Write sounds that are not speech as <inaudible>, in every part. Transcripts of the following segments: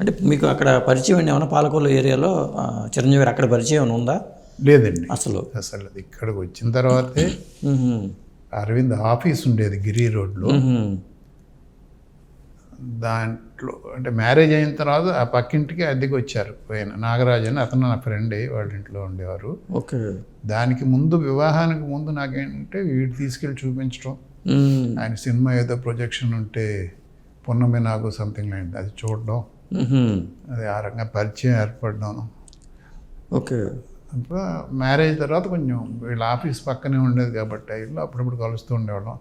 అంటే మీకు అక్కడ పరిచయం ఏమైనా పాలకొల్లు ఏరియాలో చిరంజీవి అక్కడ పరిచయం ఉందా లేదండి అసలు అసలు అది ఇక్కడికి వచ్చిన తర్వాతే. అరవింద్ ఆఫీస్ ఉండేది గిరి రోడ్లో. దాంట్లో అంటే మ్యారేజ్ అయిన తర్వాత ఆ పక్కింటికి అద్దెకి వచ్చారు ఆయన నాగరాజు అని అతను నా ఫ్రెండే వాళ్ళ ఇంట్లో ఉండేవారు ఓకే దానికి ముందు వివాహానికి ముందు నాకేంటంటే వీడు తీసుకెళ్ళి చూపించడం. ఆయన సినిమా ఏదో ప్రొజెక్షన్ ఉంటే పున్నమి నాకు సంథింగ్ లైన్ అది చూడడం. అది ఆ రకంగా పరిచయం ఏర్పడడం ఓకే అప్పుడు మ్యారేజ్ తర్వాత కొంచెం వీళ్ళ ఆఫీస్ పక్కనే ఉండేది కాబట్టి ఇల్లు అప్పుడప్పుడు కలుస్తూ ఉండేవాళ్ళం.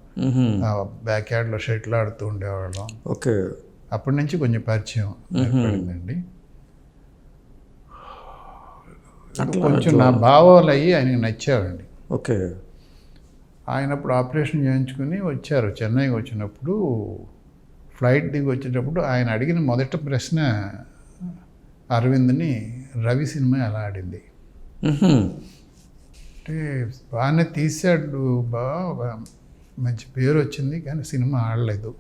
బ్యాక్ యార్డ్లో షటిల్ ఆడుతూ ఉండేవాళ్ళం. ఓకే అప్పటి నుంచి కొంచెం పరిచయం ఏర్పడిందండి. కొంచెం నా భావాలు అయ్యి ఆయనకి నచ్చావండి ఓకే ఆయన అప్పుడు ఆపరేషన్ చేయించుకుని వచ్చారు. చెన్నైకి వచ్చినప్పుడు ఫ్లైట్ దిగి వచ్చేటప్పుడు ఆయన అడిగిన మొదటి ప్రశ్న అరవింద్ని రవి సినిమా ఎలా ఆడింది. అంటే బాగానే తీసాడు బాగా మంచి పేరు వచ్చింది కానీ సినిమా ఆడలేదు.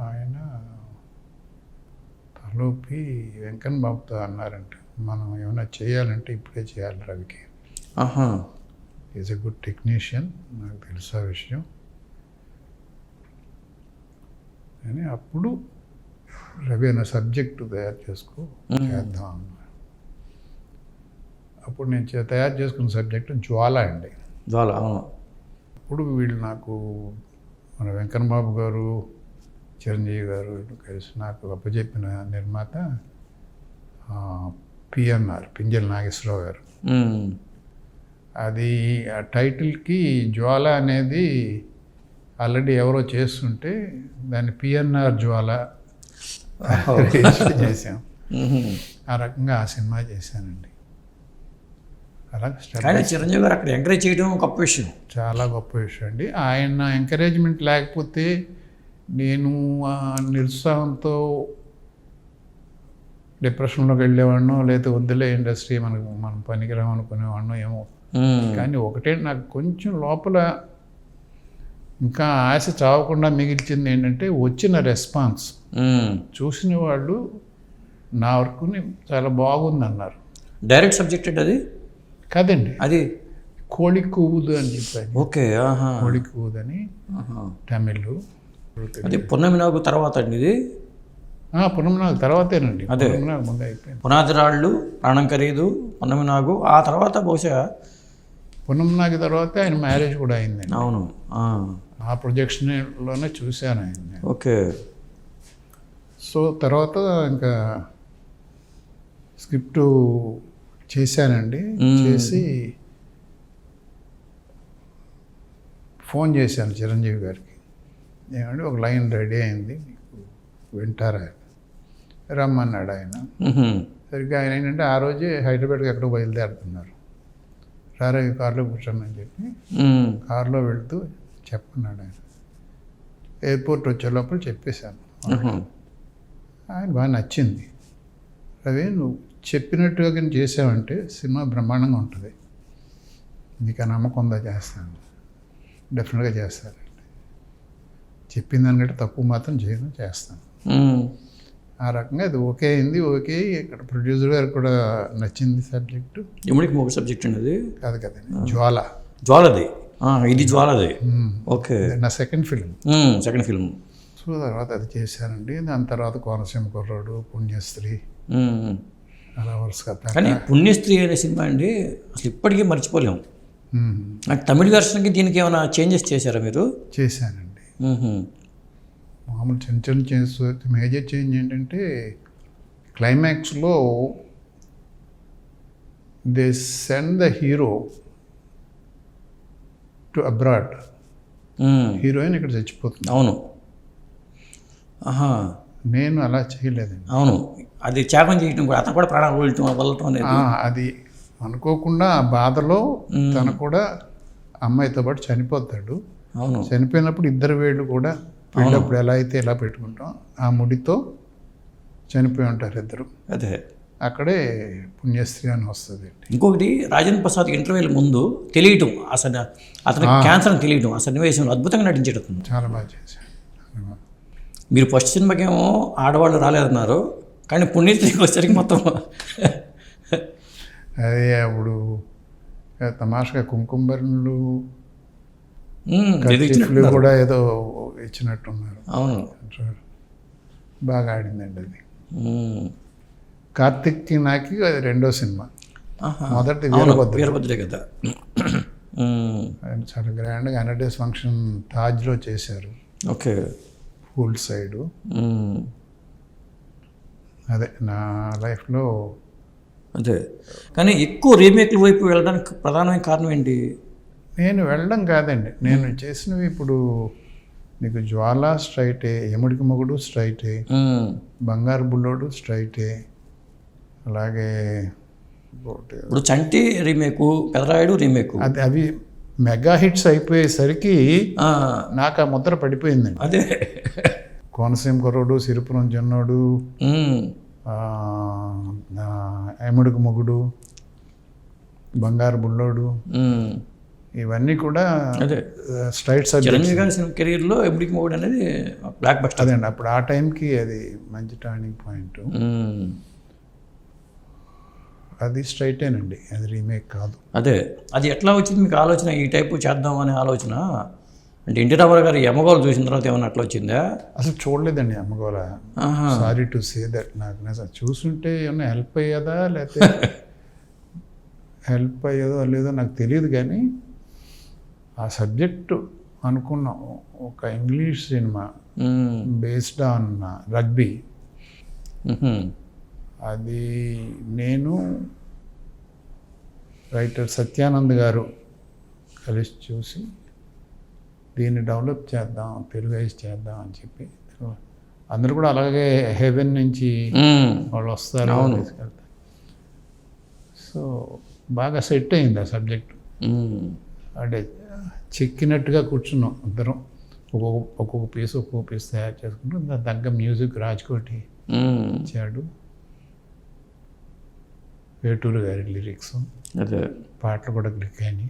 ఆయన తలూపి వెంకన్న బాబుతో అన్నారంట మనం ఏమైనా చేయాలంటే ఇప్పుడే చేయాలి రవికి. ఈజ్ ఎ గుడ్ టెక్నీషియన్ నాకు తెలుసు విషయం. అని అప్పుడు రవి అనే సబ్జెక్టు తయారు చేసుకో చేద్దాం అన్నారు అప్పుడు నేను తయారు చేసుకున్న సబ్జెక్టు జ్వాల అండి. జ్వాల అప్పుడు వీళ్ళు నాకు మన వెంకన్న బాబు గారు చిరంజీవి గారు కలిసి నాకు అప్పచెప్పిన నిర్మాత పిఎన్ఆర్ పింజల్ నాగేశ్వరరావు గారు. అది ఆ టైటిల్కి జ్వాల అనేది ఆల్రెడీ ఎవరో చేస్తుంటే దాన్ని పిఎన్ఆర్ జ్వాల మ్హూ. ఆ రకంగా ఆ సినిమా చేశానండి. కానీ చిరంజీవి గారు అక్కడ ఎంకరేజ్ చేయడం గొప్ప విషయం. చాలా గొప్ప విషయం అండి. ఆయన ఎంకరేజ్మెంట్ లేకపోతే నేను ఆ నిరుత్సాహంతో డిప్రెషన్లోకి వెళ్ళేవాడినో లేకపోతే వద్దులే ఇండస్ట్రీ మనకు మనం పనికిరాం అనుకునేవాడినో ఏమో. కానీ ఒకటే నాకు కొంచెం లోపల ఇంకా ఆశ చావకుండా మిగిల్చింది ఏంటంటే వచ్చిన రెస్పాన్స్. చూసిన వాళ్ళు నా వర్క్ని చాలా బాగుందన్నారు. డైరెక్ట్ సబ్జెక్ట్ అండి అది? కదండి. అది? కోడి కూవుదు అని చెప్పాను. ఓకే ఆహా. కోడి కూవుదని ఆహా. తమిళ్ అది పున్నమి నాగు తర్వాత అండి ఇది? పునమ్ నాకు తర్వాతేనండి. అదే. ముందే అయిపోయింది. పునాది రాళ్ళు ప్రాణం ఖరీదు పున్నమి నాగు ఆ తర్వాత బహుశా పునమ్ నాకు తర్వాత ఆయన మ్యారేజ్ కూడా అయిందండి. అవును ఆ. ప్రొజెక్షన్లోనే చూశాను ఆయన ఓకే సో తర్వాత ఇంకా స్క్రిప్ట్ చేశానండి. చేసి ఫోన్ చేశాను చిరంజీవి గారికి ఏమంటే ఒక లైన్ రెడీ అయింది మీకు వింటారా రమ్మన్నాడు ఆయన. సరిగ్గా ఆయన ఏంటంటే ఆ రోజే హైదరాబాద్కి ఎక్కడో బయలుదేరుతున్నారు రారా ఈ కార్లో కూర్చోమని చెప్పి. కారులో వెళ్తూ చెప్పన్నాడు ఆయన. ఎయిర్పోర్ట్ వచ్చే లోపల చెప్పేశాను. ఆయన బాగా నచ్చింది. రవి నువ్వు చెప్పినట్టుగా కానీ చేసావంటే సినిమా బ్రహ్మాండంగా ఉంటుంది. నీకు ఆ నమ్మకం ఉందా చేస్తాను. డెఫినెట్గా చేస్తానండి చెప్పిన దానికంటే తక్కువ మాత్రం చేయను చేస్తాను. ఆ రకంగా అది ఓకే అయింది ఓకే. ఇక్కడ ప్రొడ్యూసర్ గారికి కూడా నచ్చింది సబ్జెక్టు ఒక సబ్జెక్ట్ అది. కాదు కదండి జ్వాల. జ్వాలది. ఇది జ్వాలది. ఓకే. నా second film second film so తర్వాత అది చేశానండి దాని తర్వాత కోనసీమ కుర్రాడు పుణ్యస్త్రీ. మ్. అలా వరుసగా కానీ పుణ్యస్త్రీ అనే సినిమా అండి అసలు ఇప్పటికీ మర్చిపోలేము. తమిళ వెర్షన్కి దీనికి ఏమైనా చేంజెస్ చేశారా మీరు? చేశానండి. మామూలు చిన్న చిన్న చేంజ్ మేజర్ చేంజ్ ఏంటంటే క్లైమాక్స్లో they send the hero to abroad. Heroine ఇక్కడ చచ్చిపోతుంది. అవును. ఆహా. నేను అలా చేయలేదండి. అవును. అది త్యాగం చేయడం కూడా అతను కూడా ప్రాణాలు అనేది. ఆ, అది అనుకోకుండా ఆ బాధలో తను కూడా అమ్మాయితో పాటు చనిపోతాడు. అవును. చనిపోయినప్పుడు ఇద్దరు వేళ్ళు కూడా పెళ్ళప్పుడు ఎలా అయితే ఎలా పెట్టుకుంటాం ఆ ముడితో చనిపోయి ఉంటారు ఇద్దరు. అదే. అక్కడే పుణ్యస్త్రీ అని వస్తుంది ఇంకొకటి రాజేంద్ర ప్రసాద్ ఇంటర్వ్యూల ముందు తెలియటం అసలు అతనికి క్యాన్సర్ అని తెలియటం ఆ సన్నివేశంలో అద్భుతంగా నటించేటప్పుడు. చాలా బాగా చేశాడు. మీరు ఫస్ట్ సినిమాకి ఏమో ఆడవాళ్ళు రాలేదన్నారు కానీ పుణ్యతికి వచ్చేసరికి మొత్తం అదే అప్పుడు తమాషగా ఇచ్చినట్టున్నారు. కూడా ఏదో ఇచ్చినట్టున్నారు. అవును. బాగా ఆడిందండి అది. కార్తిక్కి నాకి అది రెండో సినిమా. మొదటి అవును వీరభద్ర వీరభద్రే కదా. చాలా గ్రాండ్గా హండ్రెడ్ డేస్ ఫంక్షన్ తాజ్లో చేశారు. ఓకే. Full side. అదే నా లైఫ్లో అదే. కానీ ఎక్కువ రీమేక్ల వైపు వెళ్ళడానికి ప్రధానమైన కారణం ఏంటి? నేను వెళ్ళడం కాదండి. నేను చేసినవి ఇప్పుడు నీకు జ్వాల స్ట్రైటే ఎముడికి మొగుడు స్ట్రైటే. బంగారు బుల్లోడు స్ట్రైటే అలాగే ఇప్పుడు చంటి రీమేకు పెదరాయుడు రీమేకు. అది అవి మెగా హిట్స్ అయిపోయేసరికి ఆ, నాకు ఆ ముద్ర పడిపోయిందండి. అదే. కోనసీమ కుర్రోడు సిరిపురం చిన్నోడు ఆ, ఎముడికి మొగుడు బంగారు బుల్లోడు. ఇవన్నీ కూడా అదే. స్ట్రైట్ సబ్జెక్ట్ చిరంజీవి గారి సినిమా కెరీర్లో ఎబ్డికి మొగుడు అనేది బ్లాక్ బస్టర్ అదండి అప్పుడు ఆ టైంకి అది మంచి టర్నింగ్ పాయింట్. అది స్ట్రైటేనండి అది రీమేక్ కాదు. అదే అది ఎట్లా వచ్చింది మీకు ఆలోచన? ఈ టైపు చేద్దాం అనే ఆలోచన? అంటే ఎన్టీ రామారావు గారు యమగోలు చూసిన తర్వాత ఏమన్నా అట్లా వచ్చిందా? అసలు చూడలేదండి ఆహా. సారీ టు సే దట్ నాకు చూసుంటే ఏమన్నా హెల్ప్ అయ్యేదా? లేకపోతే హెల్ప్ <laughs> అయ్యేదో లేదో నాకు తెలియదు కానీ ఆ సబ్జెక్టు అనుకున్నాం. ఒక English cinema. Based on rugby. అది నేను రైటర్ సత్యానంద్ గారు కలిసి చూసి దీన్ని డెవలప్ చేద్దాం తెలుగైజ్ చేద్దాం అని చెప్పి అందరూ కూడా అలాగే హెవెన్ నుంచి. వాళ్ళు వస్తారు. తీసుకెళ్తారు సో బాగా సెట్ అయింది ఆ సబ్జెక్ట్. అంటే చెక్కినట్టుగా కూర్చున్నాం అందరం ఒక్కొక్క ఒక్కొక్క పీస్ ఒక్కొక్క పీస్ తయారు చేసుకుంటాం దాని తగ్గ మ్యూజిక్ రాజ్కోటి. ఇచ్చాడు వేటూరు గారి లిరిక్స్ అదే పాటలు కూడా క్లిక్ అయినాయి